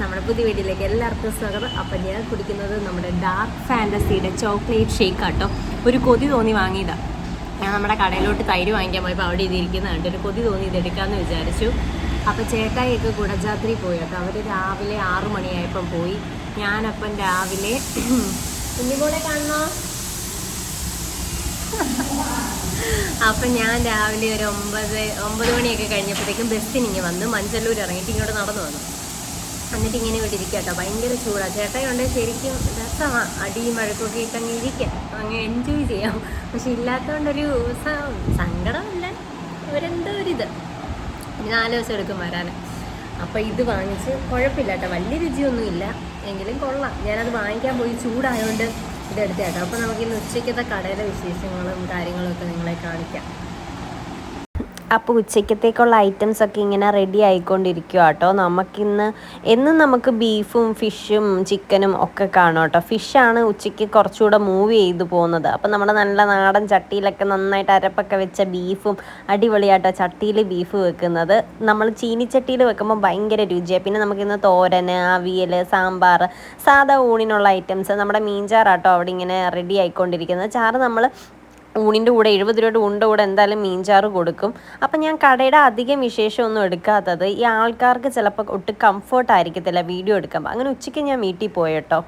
നമ്മുടെ പുതിയ വീഡിയോയിലേക്ക് എല്ലാവർക്കും സ്വാഗതം. അപ്പം ഞാൻ കുടിക്കുന്നത് നമ്മുടെ ഡാർക്ക് ഫാന്റസിയുടെ ചോക്ലേറ്റ് ഷേക്ക് ആട്ടോ ഒരു കൊതി തോന്നി വാങ്ങിയതാണ് ഞാൻ നമ്മുടെ കടയിലോട്ട് തൈര് വാങ്ങിക്കാൻ പോയപ്പോൾ അവിടെ ഇതിരിക്കുന്ന കണ്ട് ഒരു കൊതി തോന്നി ഇതെടുക്കാമെന്ന് വിചാരിച്ചു. അപ്പോൾ ചേട്ടായിയൊക്കെ ഗുണജാത്രി പോയി അപ്പോൾ അവർ രാവിലെ ആറു മണിയായപ്പം പോയി. ഞാനപ്പം രാവിലെ കുഞ്ഞുകൂടെ കാണണോ അപ്പം ഞാൻ രാവിലെ ഒരു ഒമ്പത് ഒമ്പത് മണിയൊക്കെ കഴിഞ്ഞപ്പോഴത്തേക്കും ബസ്സിന് ഇങ്ങനെ വന്ന് മഞ്ചല്ലൂർ ഇറങ്ങിയിട്ട് ഇങ്ങോട്ട് നടന്നു വന്നു. എന്നിട്ട് ഇങ്ങനെ ഇവിടെ കേട്ടോ. ഭയങ്കര ചൂടാണ് ചേട്ടയുണ്ട് ശരിക്കും രസമാണ് അടിയും മഴക്കൊക്കെ ഇട്ട് അങ്ങ് ഇരിക്കാം അങ്ങ് എൻജോയ് ചെയ്യാം. പക്ഷെ ഇല്ലാത്തതുകൊണ്ടൊരു സങ്കടമല്ല. ഇവരെന്തോ ഒരിത് നാല് ദിവസം എടുക്കും വരാൻ അപ്പോൾ ഇത് വാങ്ങിച്ച് കുഴപ്പമില്ല കേട്ടോ. വലിയ രുചിയൊന്നുമില്ല. എങ്കിലും കൊള്ളാം. ഞാനത് വാങ്ങിക്കാൻ പോയി ചൂടായതുകൊണ്ട് ഇതെടുത്തേട്ടോ അപ്പോൾ നമുക്കിന്ന് ഉച്ചയ്ക്കത്തെ കടയിലെ വിശേഷങ്ങളും കാര്യങ്ങളും ഒക്കെ നിങ്ങളെ കാണിക്കാം. അപ്പോൾ ഉച്ചയ്ക്കത്തേക്കുള്ള ഐറ്റംസ് ഒക്കെ ഇങ്ങനെ റെഡി ആയിക്കൊണ്ടിരിക്കുക കേട്ടോ. നമുക്കിന്ന് എന്നും നമുക്ക് ബീഫും ഫിഷും ചിക്കനും ഒക്കെ കാണും കേട്ടോ. ഫിഷാണ് ഉച്ചയ്ക്ക് കുറച്ചുകൂടെ മൂവ് ചെയ്ത് പോകുന്നത്. അപ്പോൾ നമ്മുടെ നല്ല നാടൻ ചട്ടിയിലൊക്കെ നന്നായിട്ട് അരപ്പൊക്കെ വെച്ച ബീഫും അടിപൊളിയാട്ടോ ചട്ടിയിൽ ബീഫ് വെക്കുന്നത്. നമ്മൾ ചീനിച്ചട്ടിയിൽ വെക്കുമ്പോൾ ഭയങ്കര രുചിയാണ് പിന്നെ നമുക്കിന്ന് തോരൻ അവിയൽ സാമ്പാർ സാധാ ഊണിനുള്ള ഐറ്റംസ് നമ്മുടെ മീൻചാറാട്ടോ അവിടെ ഇങ്ങനെ റെഡി ആയിക്കൊണ്ടിരിക്കുന്നത്. ചാറ് നമ്മൾ ഊണിന്റെ കൂടെ എഴുപത് രൂപയുടെ ഊണിന്റെ കൂടെ എന്തായാലും മീൻചാറ് കൊടുക്കും. അപ്പം ഞാൻ കടയുടെ അധികം വിശേഷമൊന്നും എടുക്കാത്തത് ഈ ആൾക്കാർക്ക് ചിലപ്പോൾ ഒട്ടും കംഫർട്ട് ആയിരിക്കത്തില്ല വീഡിയോ എടുക്കുമ്പോൾ അങ്ങനെ ഉച്ചയ്ക്ക് ഞാൻ വീട്ടിൽ പോയട്ടോ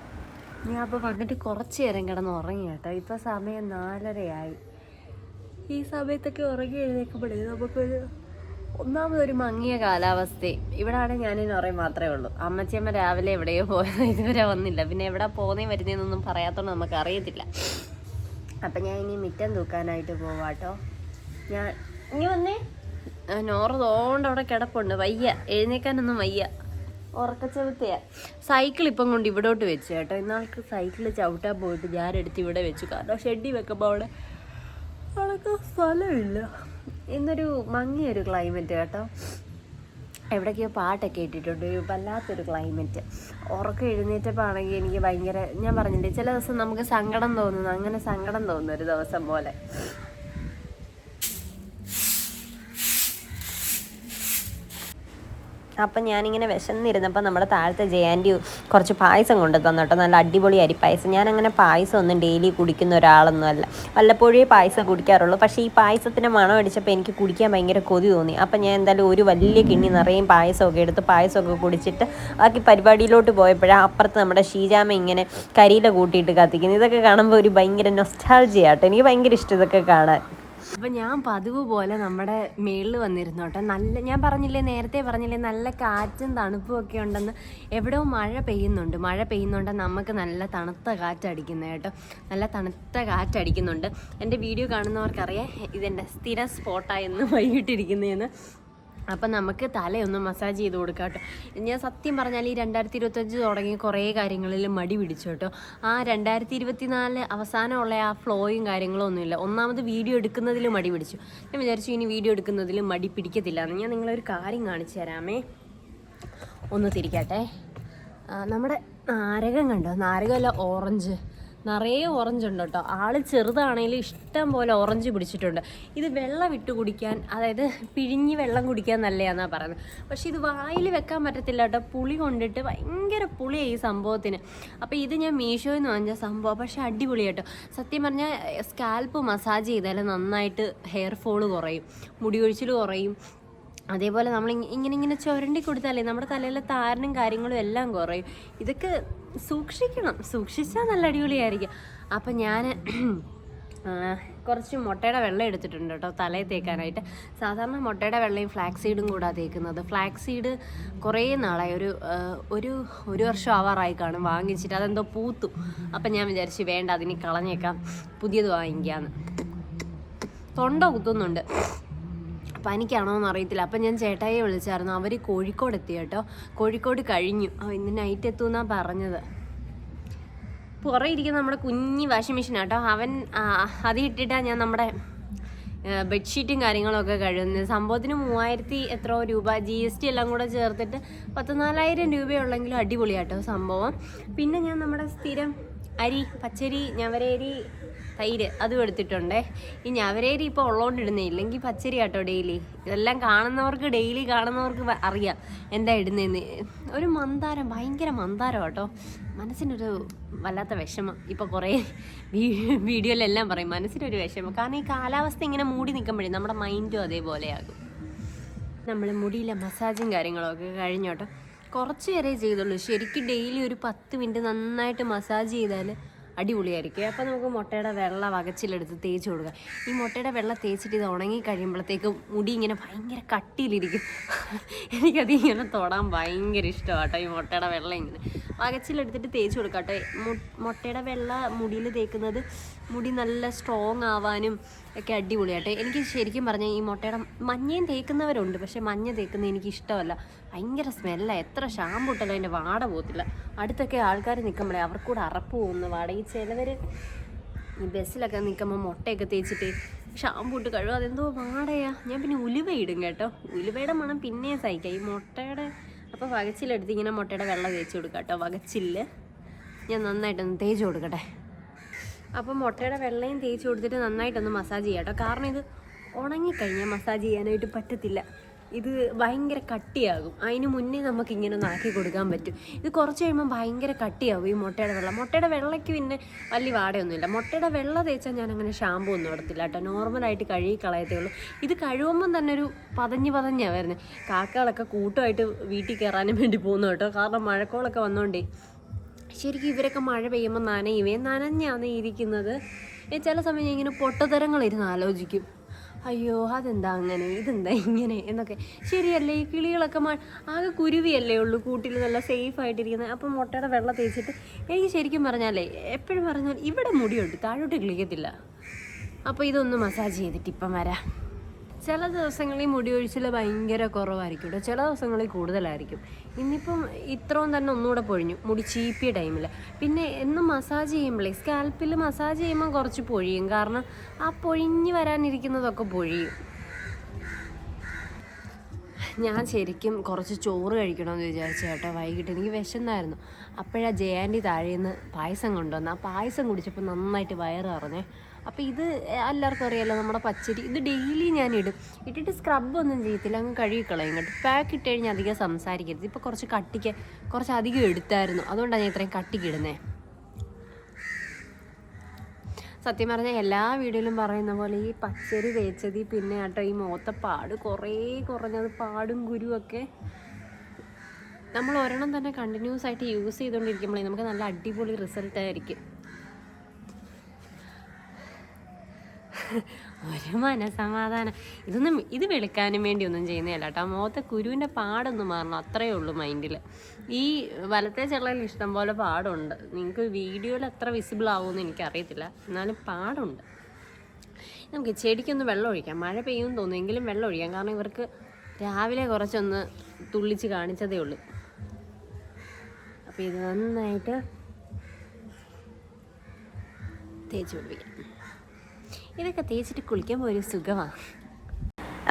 ഞാൻ അപ്പോൾ വന്നിട്ട് കുറച്ച് നേരം കിടന്ന് ഉറങ്ങി കേട്ടോ. ഇപ്പോൾ സമയം നാലരയായി. ഈ സമയത്തൊക്കെ ഉറങ്ങി എഴുന്നേക്കുമ്പോഴേ നമുക്കൊരു ഒന്നാമതൊരു മങ്ങിയ കാലാവസ്ഥയും ഇവിടെ ആണെങ്കിൽ ഞാനിന്ന് പറയും മാത്രമേ ഉള്ളൂ. അമ്മച്ചിയമ്മ രാവിലെ എവിടെയോ പോയത്. ഇതുവരെ വന്നില്ല. പിന്നെ എവിടെ പോകുന്നേ വരുന്നതെന്നൊന്നും പറയാത്തോണ്ട് നമുക്ക് അറിയത്തില്ല അപ്പം ഞാൻ ഇനി മിറ്റം തൂക്കാനായിട്ട് പോവാട്ടോ. ഞാൻ ഇനി വന്നേ? നോറ് തോണ്ട് അവിടെ കിടപ്പുണ്ട്. വയ്യ. എഴുന്നേക്കാനൊന്നും വയ്യ. ഉറക്കച്ചവിത്തയ സൈക്കിൾ ഇപ്പം കൊണ്ട് ഇവിടോട്ട് വെച്ചു കേട്ടോ. ഇന്നാൾക്ക് സൈക്കിൾ ചവിട്ടാൻ പോയിട്ട് ഞാൻ എടുത്ത് ഇവിടെ വെച്ചു. കാരണം ഷെഡി വെക്കുമ്പോൾ അവിടെ അവിടെ സ്ഥലമില്ല. ഇന്നൊരു മങ്ങിയൊരു ക്ലൈമറ്റ് കേട്ടോ. എവിടേക്കോ പാട്ടൊക്കെ ഇട്ടിട്ടുണ്ട്. ഒരു വല്ലാത്തൊരു ക്ലൈമറ്റ്. ഉറക്കം എഴുന്നേറ്റപ്പോൾ ആണെങ്കിൽ എനിക്ക് ഭയങ്കര ഞാൻ പറഞ്ഞില്ലേ ചില ദിവസം നമുക്ക് സങ്കടം തോന്നുന്നു. അങ്ങനെ സങ്കടം തോന്നുന്നു ഒരു ദിവസം പോലെ. അപ്പം ഞാനിങ്ങനെ വിശന്നിരുന്നപ്പോൾ നമ്മുടെ താഴത്തെ ജയാന്റി കുറച്ച് പായസം കൊണ്ടു തന്നു കേട്ടോ നല്ല അടിപൊളി അരിപ്പായസം ഞാൻ അങ്ങനെ പായസം ഒന്നും ഡെയിലി കുടിക്കുന്ന ഒരാളൊന്നുമല്ല. വല്ലപ്പോഴേ പായസം കുടിക്കാറുള്ളൂ. പക്ഷേ ഈ പായസത്തിന്റെ മണം അടിച്ചപ്പോൾ എനിക്ക് കുടിക്കാൻ ഭയങ്കര കൊതി തോന്നി. അപ്പം ഞാൻ എന്തായാലും ഒരു വലിയ കിണ്ണി നിറയും പായസമൊക്കെ എടുത്ത് പായസമൊക്കെ കുടിച്ചിട്ട് ബാക്കി പരിപാടിയിലോട്ട് പോയപ്പോഴാണ് അപ്പുറത്ത് നമ്മുടെ ഷീജാമ ഇങ്ങനെ കരിയില കൂട്ടിയിട്ട് കത്തിക്കുന്നത്. ഇതൊക്കെ കാണുമ്പോൾ ഒരു ഭയങ്കര നൊസ്റ്റാൾജിയാട്ടോ എനിക്ക് ഭയങ്കര ഇഷ്ടം ഇതൊക്കെ കാണാൻ. അപ്പം ഞാൻ പതിവ് പോലെ നമ്മുടെ മേളിൽ വന്നിരുന്നു കേട്ടോ. നല്ല ഞാൻ പറഞ്ഞില്ലേ നേരത്തെ പറഞ്ഞില്ലേ നല്ല കാറ്റും തണുപ്പും ഒക്കെ ഉണ്ടെന്ന്. എവിടെയോ മഴ പെയ്യുന്നുണ്ട്. മഴ പെയ്യുന്നുണ്ട് നമുക്ക് നല്ല തണുത്ത കാറ്റടിക്കുന്നത് കേട്ടോ. നല്ല തണുത്ത കാറ്റടിക്കുന്നുണ്ട്. എന്റെ വീഡിയോ കാണുന്നവർക്കറിയാം ഇതെന്റെ സ്ഥിര സ്പോട്ടായെന്ന് വൈകിട്ടിരിക്കുന്നതെന്ന് അപ്പം നമുക്ക് തലയൊന്ന് മസാജ് ചെയ്ത് കൊടുക്കാം കേട്ടോ. ഞാൻ സത്യം പറഞ്ഞാൽ ഈ രണ്ടായിരത്തി ഇരുപത്തഞ്ച് തുടങ്ങി കുറേ കാര്യങ്ങളിൽ മടി പിടിച്ചു കേട്ടോ. ആ രണ്ടായിരത്തി ഇരുപത്തി നാല് അവസാനമുള്ള ആ ഫ്ലോയും കാര്യങ്ങളും ഒന്നുമില്ല ഒന്നാമത് വീഡിയോ എടുക്കുന്നതിൽ മടി പിടിച്ചു. ഞാൻ വിചാരിച്ചു ഇനി വീഡിയോ എടുക്കുന്നതിൽ മടി പിടിക്കത്തില്ല എന്ന്. ഞാൻ നിങ്ങളൊരു കാര്യം കാണിച്ചു തരാമേ. ഒന്ന് തിരിക്കട്ടെ. നമ്മുടെ നാരകം കണ്ടോ? നാരകമല്ല ഓറഞ്ച് നിറയെ ഓറഞ്ച് ഉണ്ട് കേട്ടോ ആൾ ചെറുതാണെങ്കിലും ഇഷ്ടം പോലെ ഓറഞ്ച് പിടിച്ചിട്ടുണ്ട്. ഇത് വെള്ളം ഇട്ട് കുടിക്കാൻ അതായത് പിഴിഞ്ഞ് വെള്ളം കുടിക്കാൻ നല്ലതാണെന്നാണ് പറയുന്നത്. പക്ഷേ ഇത് വായിൽ വെക്കാൻ പറ്റത്തില്ല കേട്ടോ. പുളി കൊണ്ടിട്ട് ഭയങ്കര പുളിയാണ് ഈ സംഭവത്തിന്. അപ്പോൾ ഇത് ഞാൻ മീഷോയിൽ നിന്ന് വാങ്ങിച്ച സംഭവം. പക്ഷേ അടിപൊളി കേട്ടോ. സത്യം പറഞ്ഞാൽ സ്കാൽപ്പ് മസാജ് ചെയ്താൽ നന്നായിട്ട് ഹെയർ ഫോൾ കുറയും. മുടി കൊഴിച്ചിൽ കുറയും. അതേപോലെ നമ്മൾ ഇങ്ങനെ ഇങ്ങനെ ചുരണ്ടി കൊടുത്താലേ നമ്മുടെ തലയിലെ താരനും കാര്യങ്ങളും എല്ലാം കുറയും. ഇതൊക്കെ സൂക്ഷിക്കണം. സൂക്ഷിച്ചാൽ നല്ല അടിപൊളിയായിരിക്കും. അപ്പം ഞാൻ കുറച്ച് മുട്ടയുടെ വെള്ളം എടുത്തിട്ടുണ്ട് കേട്ടോ തലയിൽ തേക്കാനായിട്ട്. സാധാരണ മുട്ടയുടെ വെള്ളയും ഫ്ലാക്സ് സീഡും കൂടാ തേക്കുന്നത്. ഫ്ലാക്സ് സീഡ് കുറേ നാളായി. ഒരു ഒരു ഒരു വർഷം ആവാറായി കാണും. വാങ്ങിച്ചിട്ട് അതെന്തോ പൂത്തു. അപ്പം ഞാൻ വിചാരിച്ചു വേണ്ട അതിന് കളഞ്ഞേക്കാം. പുതിയത് വാങ്ങിക്കാമെന്ന് തൊണ്ട കുത്തുന്നുണ്ട്. പനിക്കാണോ എന്ന് അറിയത്തില്ല. അപ്പം ഞാൻ ചേട്ടായിയെ വിളിച്ചായിരുന്നു. അവർ കോഴിക്കോട് എത്തി കേട്ടോ. കോഴിക്കോട് കഴിഞ്ഞു. ഇന്ന് നൈറ്റ് എത്തുമെന്നാണ് പറഞ്ഞത്. പുറകെ ഇരിക്കുന്ന നമ്മുടെ കുഞ്ഞി വാഷിംഗ് മെഷീൻ കേട്ടോ. അവൻ ആ, അത് ഇട്ടിട്ടാണ് ഞാൻ നമ്മുടെ ബെഡ്ഷീറ്റും കാര്യങ്ങളൊക്കെ കഴുകുന്നത്. സംഭവത്തിന് മൂവായിരത്തി എത്രയോ രൂപ. ജി എസ് ടി എല്ലാം കൂടെ ചേർത്തിട്ട് പത്ത് നാലായിരം രൂപയുള്ളെങ്കിലും അടിപൊളിയാട്ടോ സംഭവം. പിന്നെ ഞാൻ നമ്മുടെ സ്ഥിരം അരി പച്ചരി ഞവരരി തൈര് അതും എടുത്തിട്ടുണ്ടേ. ഇനി അവരേരി ഇപ്പോൾ ഉള്ളതുകൊണ്ട് ഇടുന്നേ ഇല്ലെങ്കിൽ പച്ചരി കേട്ടോ ഡെയിലി. ഇതെല്ലാം കാണുന്നവർക്ക് ഡെയിലി കാണുന്നവർക്ക് അറിയാം എന്താ ഇടുന്നതെന്ന് ഒരു മന്ദാരം ഭയങ്കര മന്ദാരം കേട്ടോ മനസ്സിനൊരു വല്ലാത്ത വിഷമം. ഇപ്പോൾ കുറേ വീഡിയോയിലെല്ലാം പറയും മനസ്സിനൊരു വിഷമം. കാരണം ഈ കാലാവസ്ഥ ഇങ്ങനെ മൂടി നിൽക്കുമ്പോഴേ നമ്മുടെ മൈൻഡും അതേപോലെയാകും. നമ്മൾ മുടിയിലെ മസാജും കാര്യങ്ങളൊക്കെ കഴിഞ്ഞോട്ടോ. കുറച്ച് നേരേ ചെയ്തുള്ളൂ. ശരിക്കും ഡെയിലി ഒരു പത്ത് മിനിറ്റ് നന്നായിട്ട് മസാജ് ചെയ്താൽ അടിപൊളിയായിരിക്കും. അപ്പോൾ നമുക്ക് മുട്ടയുടെ വെള്ള വകച്ചിലെടുത്ത് തേച്ച് കൊടുക്കുക. ഈ മുട്ടയുടെ വെള്ള തേച്ചിട്ട് ഇത് ഉണങ്ങി കഴിയുമ്പോഴത്തേക്കും മുടി ഇങ്ങനെ ഭയങ്കര കട്ടിയിലിരിക്കും. എനിക്കത് ഇങ്ങനെ തൊടാൻ ഭയങ്കര ഇഷ്ടമാട്ടോ ഈ മുട്ടയുടെ വെള്ളം ഇങ്ങനെ. വകച്ചിലെടുത്തിട്ട് തേച്ച് കൊടുക്കാം കേട്ടോ മുട്ടയുടെ വെള്ള മുടിയിൽ തേക്കുന്നത് മുടി നല്ല സ്ട്രോങ് ആവാനും ഒക്കെ അടിപൊളിയാട്ടെ. എനിക്ക് ശരിക്കും പറഞ്ഞാൽ ഈ മുട്ടയുടെ മഞ്ഞയും തേക്കുന്നവരുണ്ട് പക്ഷേ മഞ്ഞ തേക്കുന്നത് എനിക്ക് ഇഷ്ടമല്ല. ഭയങ്കര സ്മെല്ല എത്ര ഷാമ്പു ഇട്ടാലും അതിന്റെ വാട പോകത്തില്ല. അടുത്തൊക്കെ ആൾക്കാർ നിൽക്കുമ്പോഴേ അവർക്കൂടെ അറപ്പ് പോകുന്ന വാട ഈ ചിലവർ ഈ ബസ്സിലൊക്കെ നിൽക്കുമ്പോൾ മുട്ടയൊക്കെ തേച്ചിട്ട് ഷാമ്പു ഇട്ട് കഴുകും. അതെന്തോ വാടയാ. ഞാൻ പിന്നെ ഉലുവ ഇടും കേട്ടോ. ഉലുവയുടെ മണം പിന്നെയും സഹിക്കാം. ഈ മുട്ടയുടെ അപ്പോൾ വകച്ചിലെടുത്ത് ഇങ്ങനെ മുട്ടയുടെ വെള്ളം തേച്ച് കൊടുക്കാം കേട്ടോ. വകച്ചിൽ ഞാൻ നന്നായിട്ടൊന്ന് തേച്ച് കൊടുക്കട്ടെ. അപ്പം മുട്ടയുടെ വെള്ളയും തേച്ച് കൊടുത്തിട്ട് നന്നായിട്ടൊന്ന് മസാജ് ചെയ്യാം കേട്ടോ കാരണം ഇത് ഉണങ്ങിക്കഴിഞ്ഞാൽ മസാജ് ചെയ്യാനായിട്ട് പറ്റത്തില്ല. ഇത് ഭയങ്കര കട്ടിയാകും. അതിന് മുന്നേ നമുക്ക് ഇങ്ങനെ ഒന്ന് ആക്കി കൊടുക്കാൻ പറ്റും. ഇത് കുറച്ച് കഴിയുമ്പോൾ ഭയങ്കര കട്ടിയാകും ഈ മുട്ടയുടെ വെള്ളം. മുട്ടയുടെ വെള്ളയ്ക്ക് പിന്നെ വലിയ വാടയൊന്നുമില്ല. മുട്ടയുടെ വെള്ളം തേച്ചാൽ ഞാൻ അങ്ങനെ ഷാമ്പു ഒന്നും ഇടത്തില്ല കേട്ടോ നോർമലായിട്ട് കഴുകി കളയത്തേ ഉള്ളൂ. ഇത് കഴുകുമ്പം തന്നെ ഒരു പതഞ്ഞ് പതഞ്ഞാണ് വരുന്നത് കാക്കകളൊക്കെ കൂട്ടമായിട്ട് വീട്ടിൽ കയറാനും വേണ്ടി പോകുന്നു കേട്ടോ കാരണം മഴക്കോളൊക്കെ വന്നോണ്ടേ ശരിക്കും ഇവരൊക്കെ മഴ പെയ്യുമ്പോൾ നനയുമേ നനഞ്ഞാണ് ഇരിക്കുന്നത്. ചില സമയം ഞാൻ ഇങ്ങനെ പൊട്ടത്തരങ്ങളിരുന്ന് ആലോചിക്കും. അയ്യോ അതെന്താ അങ്ങനെ? ഇതെന്താ ഇങ്ങനെ? എന്നൊക്കെ. ശരിയല്ലേ ഈ കിളികളൊക്കെ മ ആകെ കുരുവിയല്ലേ ഉള്ളൂ കൂട്ടിൽ നല്ല സേഫ് ആയിട്ടിരിക്കുന്നത് അപ്പം മുട്ടയുടെ വെള്ളം തേച്ചിട്ട് എനിക്ക് ശരിക്കും പറഞ്ഞാലേ എപ്പോഴും പറഞ്ഞാൽ ഇവിടെ മുടിയുണ്ട് താഴോട്ട് കിളിക്കത്തില്ല. അപ്പോൾ ഇതൊന്ന് മസാജ് ചെയ്തിട്ട് ഇപ്പം വരാം. ചില ദിവസങ്ങളിൽ മുടി ഒഴിച്ചിൽ ഭയങ്കര കുറവായിരിക്കും കേട്ടോ. ചില ദിവസങ്ങളിൽ കൂടുതലായിരിക്കും. ഇന്നിപ്പം ഇത്രയും തന്നെ ഒന്നുകൂടെ പൊഴിഞ്ഞു മുടി ചീപ്പിയ ടൈമിൽ. പിന്നെ എന്നും മസാജ് ചെയ്യുമ്പോഴേ സ്കാൽപ്പിൽ മസാജ് ചെയ്യുമ്പോൾ കുറച്ച് പൊഴിയും. കാരണം ആ പൊഴിഞ്ഞ് വരാനിരിക്കുന്നതൊക്കെ പൊഴിയും. ഞാൻ ശരിക്കും കുറച്ച് ചോറ് കഴിക്കണമെന്ന് വിചാരിച്ചു കേട്ടോ. വൈകിട്ട് എനിക്ക് വിശന്നായിരുന്നു. അപ്പോഴാ ജയാന്റെ താഴേന്ന് പായസം കൊണ്ടുവന്നു ആ പായസം കുടിച്ചപ്പോൾ നന്നായിട്ട് വയറ് അറിഞ്ഞേ അപ്പോൾ ഇത് എല്ലാവർക്കും അറിയാലോ നമ്മുടെ പച്ചരി. ഇത് ഡെയിലി ഞാൻ ഇടും. ഇട്ടിട്ട് സ്ക്രബ് ഒന്നും ചെയ്യത്തില്ല. അങ്ങ് കഴുകിക്കളയും കേട്ടോ. പാക്ക് ഇട്ട് കഴിഞ്ഞാൽ അധികം സംസാരിക്കരുത്. ഇപ്പോൾ കുറച്ച് കട്ടിക്ക് കുറച്ച് അധികം എടുത്തായിരുന്നു. അതുകൊണ്ടാണ് ഞാൻ ഇത്രയും കട്ടിക്ക് ഇടുന്നത് സത്യം പറഞ്ഞാൽ എല്ലാ വീഡിയോയിലും പറയുന്ന പോലെ ഈ പച്ചരി തേച്ചതി പിന്നെ ആട്ടോ ഈ മോത്ത പാട്. കുറേ കുറഞ്ഞത് പാടും കുരുവൊക്കെ നമ്മൾ ഒരെണ്ണം തന്നെ കണ്ടിന്യൂസ് ആയിട്ട് യൂസ് ചെയ്തുകൊണ്ടിരിക്കുമ്പോഴേ നമുക്ക് നല്ല അടിപൊളി റിസൾട്ട് ആയിരിക്കും. ഒരു മനസമാധാനം. ഇതൊന്നും ഇത് വെളുക്കാനും വേണ്ടി ഒന്നും ചെയ്യുന്നതല്ല കേട്ടോ. മുഖത്തെ കുരുവിന്റെ പാടൊന്നും മാറണം അത്രയേ ഉള്ളൂ മൈൻഡിൽ. ഈ വലത്തെ ചെള്ളയിൽ ഇഷ്ടം പോലെ പാടുണ്ട്. നിങ്ങൾക്ക് വീഡിയോയിൽ എത്ര വിസിബിൾ ആവുമെന്ന് എനിക്കറിയത്തില്ല. എന്നാലും പാടുണ്ട്. നമുക്ക് ചെടിക്കൊന്ന് വെള്ളം ഒഴിക്കാം. മഴ പെയ്യുമെന്ന് തോന്നുമെങ്കിലും വെള്ളം ഒഴിക്കാം. കാരണം ഇവർക്ക് രാവിലെ കുറച്ചൊന്ന് തുള്ളിച്ച് കാണിച്ചതേ ഉള്ളൂ. അപ്പോൾ ഇത് നന്നായിട്ട് തേച്ച് പിടിപ്പിക്കാം. ഇതൊക്കെ തേച്ചിട്ട് കുളിക്കാൻ ഒരു സുഖമാണ്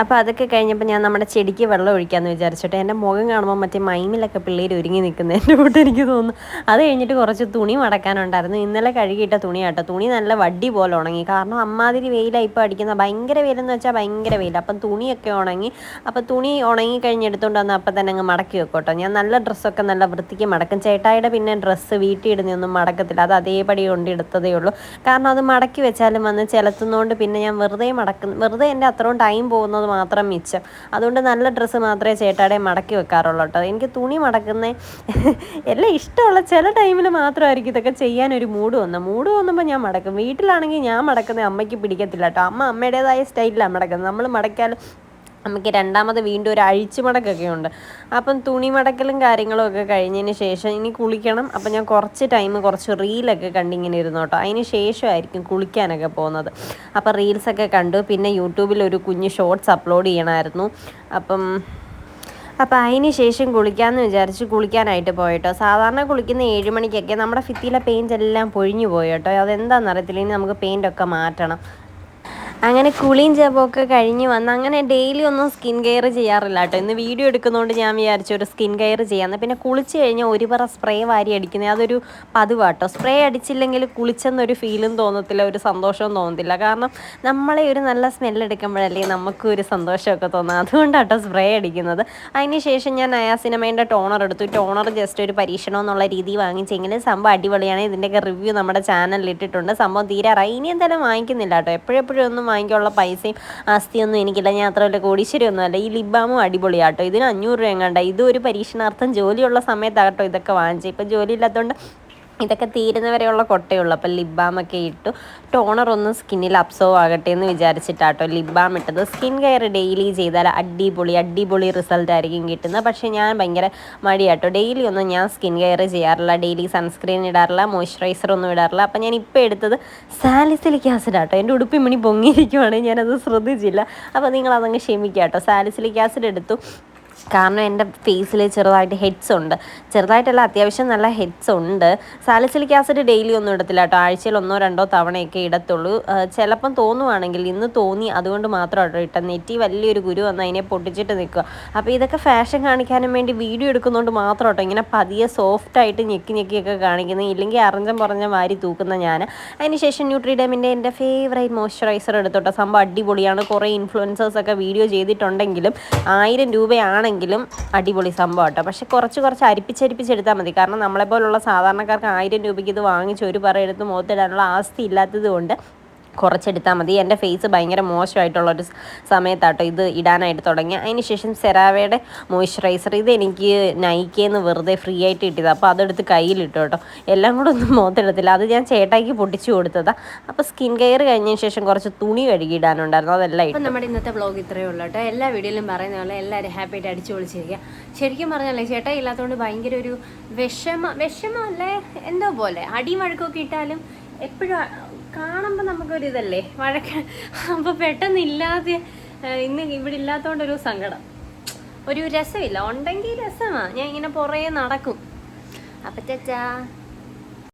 അപ്പോൾ അതൊക്കെ കഴിഞ്ഞപ്പോൾ ഞാൻ നമ്മുടെ ചെടിക്ക് വെള്ളം ഒഴിക്കാമെന്ന് വിചാരിച്ചിട്ട് എന്റെ മുഖം കാണുമ്പോൾ മറ്റേ മൈമിലൊക്കെ പിള്ളേർ ഒരുങ്ങി നിൽക്കുന്നത് എന്റെ കൂട്ട് എനിക്ക് തോന്നുന്നു. അത് കഴിഞ്ഞിട്ട് കുറച്ച് തുണി മടക്കാനുണ്ടായിരുന്നു. ഇന്നലെ കഴുകിയിട്ട തുണി കേട്ടോ തുണി നല്ല വടി പോലെ ഉണങ്ങി. കാരണം അമ്മാതിരി വെയിലാണ് ഇപ്പോൾ അടിക്കുന്ന. ഭയങ്കര വെയിലെന്ന് വെച്ചാൽ ഭയങ്കര വെയിൽ അപ്പം തുണിയൊക്കെ ഉണങ്ങി. അപ്പോൾ തുണി ഉണങ്ങി കഴിഞ്ഞെടുത്തുകൊണ്ട് വന്ന് അപ്പം തന്നെ അങ്ങ് മടക്കി വെക്കോട്ടോ. ഞാൻ നല്ല ഡ്രസ്സൊക്കെ നല്ല വൃത്തിക്ക് മടക്കും. ചേട്ടായിയുടെ പിന്നെ ഡ്രസ്സ് വീട്ടിൽ ഇടുന്നൊന്നും മടക്കത്തില്ല. അത് അതേപടി കൊണ്ട് എടുത്തതേ ഉള്ളൂ. കാരണം അത് മടക്കി വെച്ചാലും വന്ന് ചിലത്തുന്നതുകൊണ്ട് പിന്നെ ഞാൻ വെറുതെ മടക്കുന്നു വെറുതെ എന്റെ അത്രയും ടൈം പോകുന്നത് മാത്രം മിച്ചം. അതുകൊണ്ട് നല്ല ഡ്രസ്സ് മാത്രമേ ചേട്ടാടെ മടക്കി വെക്കാറുള്ളൂ കേട്ടോ. എനിക്ക് തുണി മടക്കുന്ന എല്ലാം ഇഷ്ടമുള്ള ചില ടൈമിൽ മാത്രമായിരിക്കും ഇതൊക്കെ ചെയ്യാൻ ഒരു മൂഡ് വന്നത് മൂഡ് വന്നപ്പോൾ ഞാൻ മടക്കും. വീട്ടിലാണെങ്കിൽ ഞാൻ മടക്കുന്നത് അമ്മയ്ക്ക് പിടിക്കത്തില്ല കേട്ടോ. അമ്മ അമ്മയുടേതായ സ്റ്റൈലിലാണ് മടക്കുന്നത്. നമ്മൾ മടക്കിയാലും നമുക്ക് രണ്ടാമത് വീണ്ടും ഒരു അഴിച്ചു മടക്കൊക്കെ ഉണ്ട്. അപ്പം തുണി മടക്കലും കാര്യങ്ങളും ഒക്കെ കഴിഞ്ഞതിന് ശേഷം ഇനി കുളിക്കണം. അപ്പം ഞാൻ കുറച്ച് ടൈം കുറച്ച് റീലൊക്കെ കണ്ടിങ്ങനെ ഇരുന്നു കേട്ടോ. അതിന് ശേഷമായിരിക്കും കുളിക്കാനൊക്കെ പോകുന്നത്. അപ്പം റീൽസൊക്കെ കണ്ടു. പിന്നെ യൂട്യൂബിൽ ഒരു കുഞ്ഞ് ഷോർട്സ് അപ്ലോഡ് ചെയ്യണമായിരുന്നു. അപ്പം അപ്പോൾ അതിന് ശേഷം കുളിക്കാമെന്ന് വിചാരിച്ച് കുളിക്കാനായിട്ട് പോയിട്ടോ. സാധാരണ കുളിക്കുന്ന ഏഴ് മണിക്കൊക്കെ നമ്മുടെ ഫിത്തിയിലെ പെയിന്റ് എല്ലാം പൊഴിഞ്ഞു പോയിട്ടോ അതെന്താണെന്ന് അറിയത്തില്ല ഇനി നമുക്ക് പെയിന്റൊക്കെ മാറ്റണം. അങ്ങനെ കുളിയും ജപമൊക്കെ കഴിഞ്ഞ് വന്ന് അങ്ങനെ ഡെയിലി ഒന്നും സ്കിൻ കെയർ ചെയ്യാറില്ല കേട്ടോ. ഇന്ന് വീഡിയോ എടുക്കുന്നതുകൊണ്ട് ഞാൻ വിചാരിച്ചു ഒരു സ്കിൻ കെയർ ചെയ്യാമെന്ന് പിന്നെ കുളിച്ച് കഴിഞ്ഞാൽ ഒരു പറ സ്പ്രേ വാരി അടിക്കുന്നത് അതൊരു പതിവാട്ടോ സ്പ്രേ അടിച്ചില്ലെങ്കിൽ കുളിച്ചെന്നൊരു ഫീലും തോന്നത്തില്ല ഒരു സന്തോഷവും തോന്നത്തില്ല. കാരണം നമ്മളെ ഒരു നല്ല സ്മെല്ലെടുക്കുമ്പോഴല്ലേ നമുക്ക് ഒരു സന്തോഷമൊക്കെ തോന്നുക അതുകൊണ്ടാട്ടോ സ്പ്രേ അടിക്കുന്നത്. അതിന് ശേഷം ഞാൻ നയാസിനമേന്റെ ടോണർ എടുത്തു. ടോണർ ജസ്റ്റ് ഒരു പരീക്ഷണം എന്നുള്ള രീതി വാങ്ങിച്ചെങ്കിലും സംഭവം അടിപൊളിയാണ്. ഇതിന്റെയൊക്കെ റിവ്യൂ നമ്മുടെ ചാനലിൽ ഇട്ടിട്ടുണ്ട്. സംഭവം തീരാറായി. ഇനി എന്തായാലും വാങ്ങിക്കുന്നില്ല കേട്ടോ. എപ്പോഴെപ്പോഴും ഒന്നും വാങ്ങിക്കാനുള്ള പൈസയും ആസ്തിയൊന്നും എനിക്കില്ല. ഞാൻ അത്ര വലിയ കോടീശ്വരി അല്ല ഈ ലിബാമും അടിപൊളിയാട്ടോ. ഇതിന് അഞ്ഞൂറ് രൂപ എങ്ങാണ്ട? ഇതും ഒരു പരീക്ഷണാർത്ഥം ജോലിയുള്ള സമയത്താകട്ടോ ഇതൊക്കെ വാങ്ങിച്ചത് ജോലി ഇതൊക്കെ തീരുന്നവരെയുള്ള കൊട്ടയുള്ളൂ. അപ്പോൾ ലിബാമൊക്കെ ബാമൊക്കെ ഇട്ടു. ടോണർ ഒന്നും സ്കിന്നിൽ അബ്സോർവ് ആകട്ടെ എന്ന് വിചാരിച്ചിട്ടാട്ടോ ലിബാം ഇട്ടത്. സ്കിൻ കെയർ ഡെയിലി ചെയ്താൽ അടിപൊളി അടിപൊളി റിസൾട്ട് ആയിരിക്കും കിട്ടുന്നത്. പക്ഷേ ഞാൻ ഭയങ്കര മടിയാട്ടോ. ഡെയിലി ഒന്നും ഞാൻ സ്കിൻ കെയർ ചെയ്യാറില്ല. ഡെയിലി സൺസ്ക്രീൻ ഇടാറില്ല മോയ്സ്ചറൈസർ ഒന്നും ഇടാറില്ല. അപ്പം ഞാൻ ഇപ്പോൾ എടുത്തത് സാലിസിലിക് ആസിഡ് ആട്ടോ. എന്റെ ഉടുപ്പിമണി പൊങ്ങിയിരിക്കുവാണെങ്കിൽ പൊങ്ങിയിരിക്കുവാണ്. ഞാനത് ശ്രദ്ധിച്ചില്ല. അപ്പോൾ നിങ്ങളതങ്ങ് ക്ഷമിക്കാം കേട്ടോ സാലിസിലിക് ആസിഡ് എടുത്തു. കാരണം എന്റെ ഫേസിൽ ചെറുതായിട്ട് ഹെഡ്സ് ഉണ്ട്. ചെറുതായിട്ടല്ല അത്യാവശ്യം നല്ല ഹെഡ്സ് ഉണ്ട്. സാലിസിലിക് ആസിഡ് ഡെയിലി ഒന്നും ഇടത്തില്ല കേട്ടോ. ആഴ്ചയിൽ ഒന്നോ രണ്ടോ തവണയൊക്കെ ഇടത്തുള്ളൂ. ചിലപ്പം തോന്നുവാണെങ്കിൽ ഇന്ന് തോന്നി അതുകൊണ്ട് മാത്രം കേട്ടോ ഇട്ട നെറ്റി വലിയൊരു ഗുരു വന്ന് അതിനെ പൊട്ടിച്ചിട്ട് നിൽക്കുക. അപ്പോൾ ഇതൊക്കെ ഫാഷൻ കാണിക്കാനും വേണ്ടി വീഡിയോ എടുക്കുന്നതുകൊണ്ട് മാത്രം കേട്ടോ ഇങ്ങനെ പതിയെ സോഫ്റ്റായിട്ട് ഞെക്കി ഞെക്കിയൊക്കെ കാണിക്കുന്നത് ഇല്ലെങ്കിൽ അറിഞ്ഞം പറഞ്ഞ വാരി തൂക്കുന്ന ഞാൻ. അതിനുശേഷം ന്യൂട്രിഡമിന്റെ എന്റെ ഫേവറേറ്റ് മോയ്സ്ചറൈസർ എടുത്തോട്ടോ സംഭവം അടിപൊളിയാണ്. കുറേ ഇൻഫ്ലുവൻസേഴ്സൊക്കെ വീഡിയോ ചെയ്തിട്ടുണ്ടെങ്കിലും ആയിരം രൂപയാണെങ്കിലും അടിപൊളി സംഭവം കേട്ടോ പക്ഷെ കുറച്ച് കുറച്ച് അരിപ്പിച്ചരിപ്പിച്ചെടുത്താൽ മതി. കാരണം നമ്മളെപ്പോലുള്ള സാധാരണക്കാർക്ക് ആയിരം രൂപയ്ക്ക് ഇത് വാങ്ങിച്ച് ഒരു പറ മുഖത്തിടാനുള്ള ആസ്തി ഇല്ലാത്തത് കൊണ്ട് കുറച്ചെടുത്താൽ മതി. എന്റെ ഫേസ് ഭയങ്കര മോശമായിട്ടുള്ളൊരു സമയത്താട്ടോ ഇത് ഇടാനായിട്ട് തുടങ്ങി അതിന് ശേഷം സെറാവയുടെ മോയ്സ്ചറൈസർ ഇത് എനിക്ക് നയിക്കേന്ന് വെറുതെ ഫ്രീ ആയിട്ട് കിട്ടിയത്. അപ്പോൾ അതെടുത്ത് കയ്യിലിട്ടു കേട്ടോ. എല്ലാം കൂടെ ഒന്നും മോത്തെടുത്തില്ല അത് ഞാൻ ചേട്ടായിക്ക് പൊട്ടിച്ചു കൊടുത്തതാണ് അപ്പോൾ സ്കിൻ കെയർ കഴിഞ്ഞതിന് ശേഷം കുറച്ച് തുണി കഴുകി ഇടാനുണ്ടായിരുന്നു. അതെല്ലാം ഇട്ടു. അപ്പം നമ്മുടെ ഇന്നത്തെ വ്ളോഗ് ഇത്രയേ ഉള്ളൂ കേട്ടോ. എല്ലാ വീഡിയോയിലും പറയുന്ന പോലെ എല്ലാവരും ഹാപ്പി ആയിട്ട് അടിച്ചു പൊളിച്ചിരിക്കുക. ശരിക്കും പറഞ്ഞാലേ ചേട്ടാ ഇല്ലാത്തതുകൊണ്ട് ഭയങ്കര ഒരു വിഷമ വിഷമല്ലേ എന്തോ പോലെ. അടിയും വഴക്കൊക്കെ ഇട്ടാലും എപ്പോഴും കാണുമ്പോൾ നമുക്കൊരു ഇതല്ലേ വഴക്ക്. അപ്പോൾ പെട്ടെന്ന് ഇല്ലാതെ ഇന്ന് ഇവിടെ ഇല്ലാത്തതുകൊണ്ടൊരു സങ്കടം. ഒരു രസമില്ല. ഉണ്ടെങ്കിൽ രസമാണ് ഞാൻ ഇങ്ങനെ പുറകെ നടക്കും. അപ്പം ചച്ചാ